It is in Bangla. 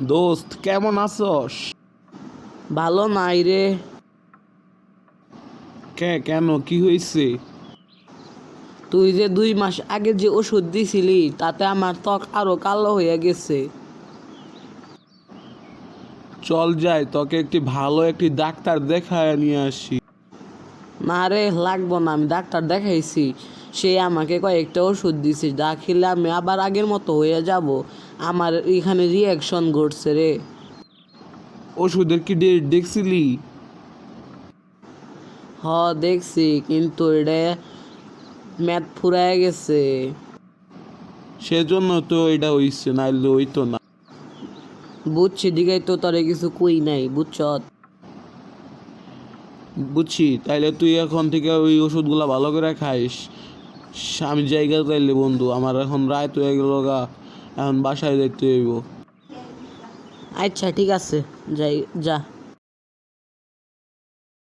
দোস্ত কেমন আছস? ভালো নাই রে। কে কেন কি হয়েছে তুই যে দুই মাস আগে যে ওষুধ দিছিলি তাতে আমার ত্বক আরও কালো হয়ে গেছে। চল যাই তোকে একটি ভালো একটি ডাক্তার দেখায় নিয়ে আসি। না রে লাগবো না আমি ডাক্তার দেখাইছি। সে আমাকে কয়েকটা ওষুধ দিছে যা খেলে আমি আবার আগের মতো হয়ে যাব। আমার এখানে রিয়াকশন ঘটছে রে। ওষুধের কি ডেট দেখছিলি? হ দেখছি কিন্তু এটা ম্যাথ ফুরায় গেছে। সেজন্য তো এটা হইছে নাইলে হইতো না। বুঝছি দিকে তো তোরে কিছু কই নাই বুঝছ? বুঝছি তাইলে তুই এখন থেকে ওই ওষুধগুলা ভালো করে খাইস। আমি জায়গা চাইলে বন্ধু, আমার এখন রায় হয়ে গেল গা, এখন বাসায় দেখতে হইব। আচ্ছা ঠিক আছে, যাই যা।